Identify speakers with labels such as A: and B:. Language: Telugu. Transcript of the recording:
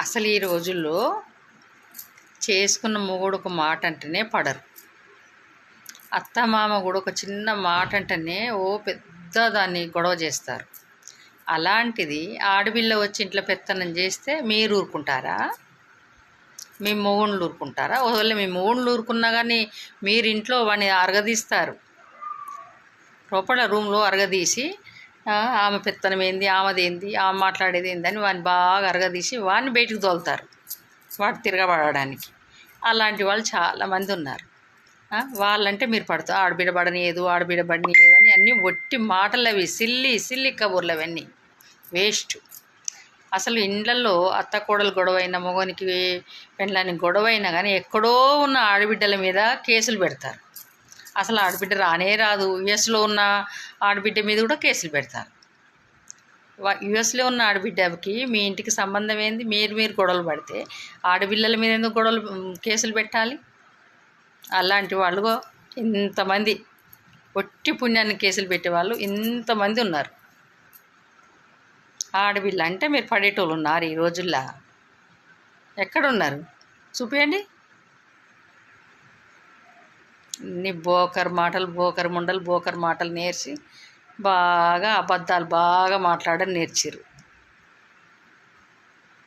A: అసలు ఈ రోజుల్లో చేసుకున్న మొగుడు ఒక మాట అంటేనే పడరు. అత్త మామ కూడా ఒక చిన్న మాట అంటేనే ఓ పెద్ద దాన్ని గొడవ చేస్తారు. అలాంటిది ఆడపిల్ల వచ్చి ఇంట్లో పెత్తనం చేస్తే మీరు ఊరుకుంటారా? మీ మొగుళ్ళు ఊరుకుంటారా? ఒకవేళ మీ మొగుళ్ళు ఊరుకున్నా కానీ మీరు ఇంట్లో వాడిని అరగదీస్తారు. లోపల రూమ్లో అరగదీసి ఆమె పెత్తనం ఏంది ఆమెది ఏంది ఆమె మాట్లాడేది ఏంది అని వాడిని బాగా అరగదీసి వాడిని బయటికి తోలుతారు వాడు తిరగబడడానికి. అలాంటి వాళ్ళు చాలామంది ఉన్నారు. వాళ్ళంటే మీరు పడతారు ఆడబిడ్డ ఆడబిడ ఆడబిడ్డ పడనియదు అని అన్నీ ఒట్టి మాటలు అవి సిల్లి సిల్లి కబుర్లు అవన్నీ వేస్ట్. అసలు ఇండ్లలో అత్త కోడలు గొడవైన మొగనికి పెండ్లానికి గొడవైనా కానీ ఎక్కడో ఉన్న ఆడబిడ్డల మీద కేసులు పెడతారు. అసలు ఆడబిడ్డ రానే రాదు. యుఎస్లో ఉన్న ఆడబిడ్డ మీద కూడా కేసులు పెడతారు. యుఎస్లో ఉన్న ఆడబిడ్డకి మీ ఇంటికి సంబంధం ఏంది? మీరు మీరు గొడవలు పడితే ఆడపిల్లల మీద ఎందుకు గొడవలు కేసులు పెట్టాలి? అలాంటి వాళ్ళు ఇంతమంది ఒట్టి పుణ్యాన్ని కేసులు పెట్టేవాళ్ళు ఇంతమంది ఉన్నారు. ఆడపిల్ల అంటే మీరు పడేటోళ్ళు ఉన్నారు ఈ రోజుల్లో. ఎక్కడున్నారు? చూపించండి నీ బోకర్ మాటలు బోకర్ ముండలు బోకర్ మాటలు నేర్చి బాగా అబద్ధాలు బాగా మాట్లాడని నేర్చిరు